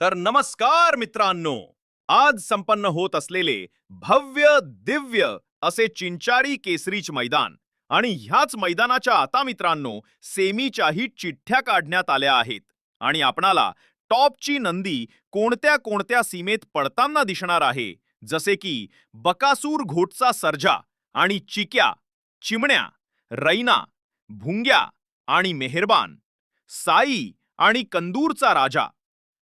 तर नमस्कार मित्रांनो. आज संपन्न होत असलेले भव्य दिव्य असे चिंचारी केसरीच मैदान आणि ह्याच मैदानाच्या आता मित्रांनो सेमीच्याही चिठ्ठ्या काढण्यात आल्या आहेत आणि आपणाला टॉपची नंदी कोणत्या कोणत्या सीमेत पडताना दिसणार आहे? जसे की बकासूर घोटचा सर्जा आणि चिक्या चिमण्या रैना भुंग्या आणि मेहरबान साई आणि कंदूरचा राजा.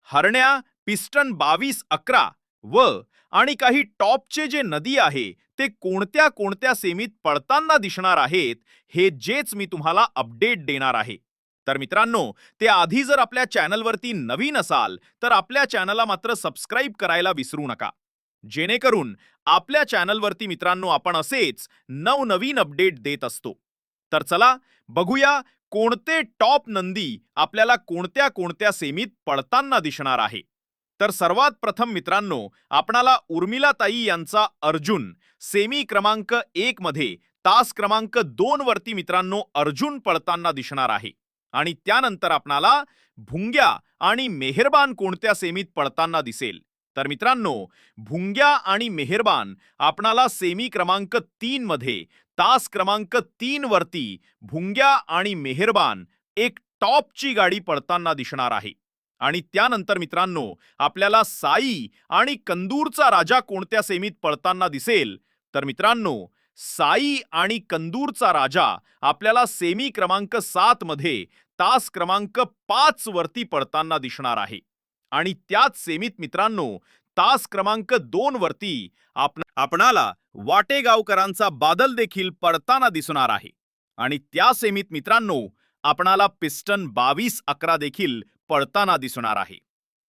हरण्या पिस्टन बावीस अकरा व आणि काही टॉपचे जे नदी आहे ते कोणत्या कोणत्या सेमीत पडताना दिसणार आहेत हे जेच मी तुम्हाला अपडेट देणार आहे. तर मित्रांनो ते आधी जर आपल्या चॅनलवरती नवीन असाल तर आपल्या चॅनलला मात्र सबस्क्राईब करायला विसरू नका. जेणेकरून आपल्या चॅनलवरती मित्रांनो आपण असेच नवनवीन अपडेट देत असतो. तर चला बघूया कोणते टॉप नंदी आपल्याला कोणत्या कोणत्या सेमीत पडताना दिसणार आहे? तर सर्वात प्रथम मित्रांनो आपणाला उर्मिलाताई यांचा अर्जुन सेमी क्रमांक एक मध्ये तास क्रमांक दोन वरती मित्रांनो अर्जुन पडताना दिसणार आहे. आणि त्यानंतर आपणाला भुंग्या आणि मेहरबान कोणत्या सेमीत पडताना दिसेल? तर मित्रांनो भुंग्या आणि मेहरबान आपणाला सेमी क्रमांक तीन मध्ये तास क्रमांक तीन वरती भुंग्या आणि मेहरबान एक टॉपची गाडी पडताना दिसणार आहे. आणि त्यानंतर मित्रांनो आपल्याला साई आणि कंदूरचा राजा कोणत्या सेमीत पडताना दिसेल? तर मित्रांनो साई आणि कंदूरचा राजा आपल्याला सेमी क्रमांक सात मध्ये तास क्रमांक पाच वरती पडताना दिसणार आहे. आणि त्याच सेमीत मित्रांनो तास क्रमांक दोन वरती आपण आपणाला वाटेगावकरांचा बादल देखील पडताना दिसणार आहे. आणि त्या सेमीत मित्रांनो आपणाला पिस्टन बावीस अकरा देखील पडताना दिसणार आहे.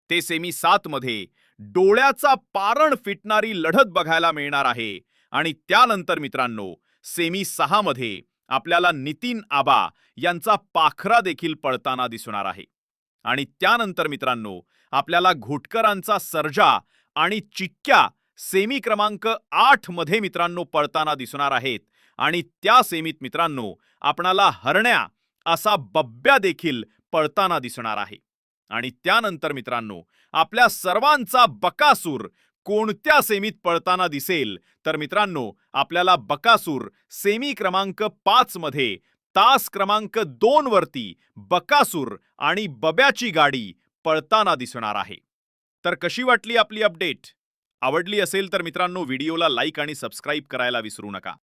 ते सेमी सात मध्ये डोळ्याचा पारण फिटणारी लढत बघायला मिळणार आहे. आणि त्यानंतर मित्रांनो सेमी सहा मध्ये आपल्याला नितीन आबा यांचा पाखरा देखील पळताना दिसणार आहे. आणि त्यानंतर मित्रांनो आपल्याला घोटकरांचा सर्जा आणि चिक्क्या सेमी क्रमांक आठमध्ये मित्रांनो पळताना दिसणार आहेत. आणि त्या सेमीत मित्रांनो आपणाला हरण्या असा बब्ब्या देखील पळताना दिसणार आहे. आणि त्यानंतर मित्रांनो आपल्या सर्वांचा बकासूर कोणत्या सेमीत पळताना दिसेल? तर मित्रांनो आपल्याला बकासूर सेमी क्रमांक पाच मध्ये तास क्रमांक दोन वरती बकासूर आणि बब्याची गाडी पळताना दिसणार आहे. तर कशी वाटली आपली अपडेट? आवडली असेल तर मित्रांनो व्हिडिओला लाईक आणि सबस्क्राईब करायला विसरू नका.